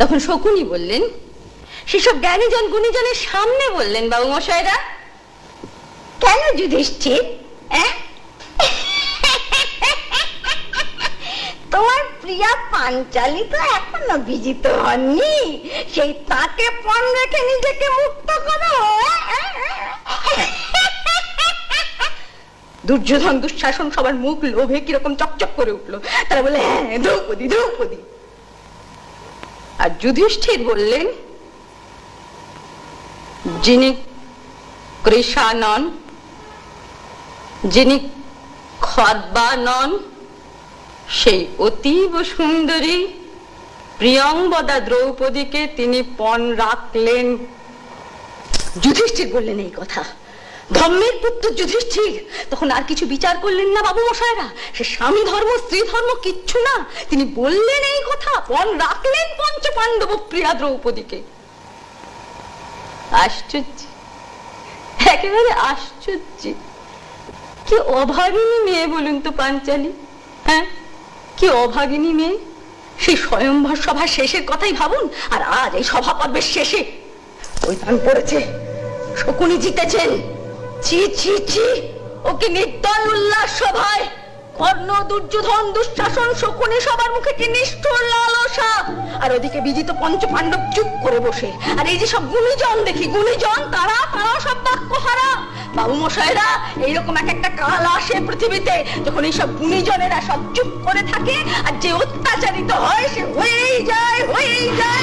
তখন শকুনি বললেন, সেসব জ্ঞানীজন গুণীজনের সামনে বললেন বাবু মশাইরা কেন যুধিষ্ঠির? তোমার প্রিয়া পাঞ্চালি তো এখনও বিজিত হননি। সেই তাকে পণ রেখে নিজেকে মুক্ত করো। দুর্যোধন দুঃশাসন সবার মুখ লোভে কীরকম চকচক করে উঠল। তারা বলে হ্যাঁ দ্রৌপদী দ্রৌপদী। আর যুধিষ্ঠির বললেন, যিনি কৃষা নন, যিনি খর্বা নন, সেই অতীব সুন্দরী প্রিয়ংবদা দ্রৌপদীকে তিনি পণ রাখলেন। যুধিষ্ঠির বললেন এই কথা। ধর্মের পুত্র যুধিষ্ঠির। তখন আর কিছু বিচার করলেন না বাবু মশাইরা সে স্বামী ধর্ম, স্ত্রী ধর্ম কিচ্ছু না। তিনি বললেন এই কথা পণ রাখলেন পঞ্চ পাণ্ডব প্রিয়া দ্রৌপদীকে। আশ্চর্য। একেবারে আশ্চর্য। কি অভাগিনী মেয়ে বলুন তো পাঞ্চালী। হ্যাঁ? কি অভাগিনী মেয়ে? সেই স্বয়ংভর সভা শেষের কথাই ভাবুন, আর আজ এই সভা পর্বের শেষে ওই পড়েছে, শকুনি জিতেছেন। ছি ছি ছি। ওকে উল্লাস সভায়, কর্ণ, দুর্যোধন, দুঃশাসন, শকুনি সবার মুখে কি নিষ্ঠুর লালসা। আর ওদিকে বিজিত পঞ্চ পাণ্ডব চুপ করে বসে। আর এই যে সব গুণীজন, দেখি গুণীজন, তারা তারাও সব বাক্য হারা বাবু মশাইরা এইরকম এক একটা কাল আসে পৃথিবীতে, যখন এইসব গুণীজনেরা সব চুপ করে থাকে, আর যে অত্যাচারিত হয়, সে হয়েই যায় হয়েই যায়।